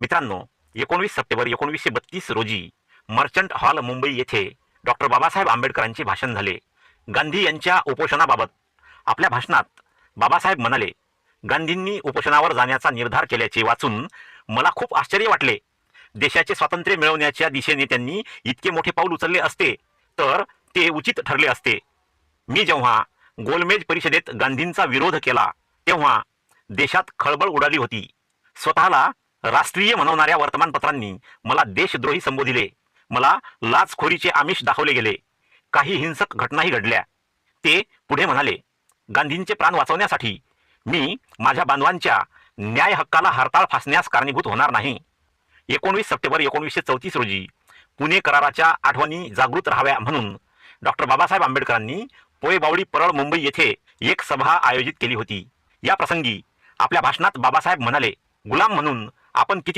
मित्रांनो एकोणवीस सप्टेंबर एकोणवीसशे बत्तीस रोजी मर्चंट हॉल मुंबई येथे डॉक्टर बाबासाहेब आंबेडकरांचे भाषण झाले. गांधी यांच्या उपोषणाबाबत आपल्या भाषणात बाबासाहेब म्हणाले गांधींनी उपोषणावर जाण्याचा निर्धार केल्याचे वाचून मला खूप आश्चर्य वाटले. देशाचे स्वातंत्र्य मिळवण्याच्या दिशेने त्यांनी इतके मोठे पाऊल उचलले असते तर ते उचित ठरले असते. मी जेव्हा गोलमेज परिषदेत गांधींचा विरोध केला तेव्हा देशात खळबळ उडाली होती. स्वतःला राष्ट्रीय म्हणवणाऱ्या वर्तमानपत्रांनी मला देशद्रोही संबोधिले. मला लाचखोरीचे आमिष दाखवले गेले. काही हिंसक घटनाही घडल्या. ते पुढे म्हणाले गांधींचे प्राण वाचवण्यासाठी मी माझ्या बांधवांच्या न्याय हक्काला हरताळ फासण्यास कारणीभूत होणार नाही. एकोणवीस सप्टेंबर एकोणीसशे चौतीस रोजी पुणे कराराच्या आठवणी जागृत राहाव्या म्हणून डॉक्टर बाबासाहेब आंबेडकरांनी पोयबावडी परळ मुंबई येथे एक सभा आयोजित केली होती. या प्रसंगी आपल्या भाषणात बाबासाहेब म्हणाले गुलाम म्हणून आपण किती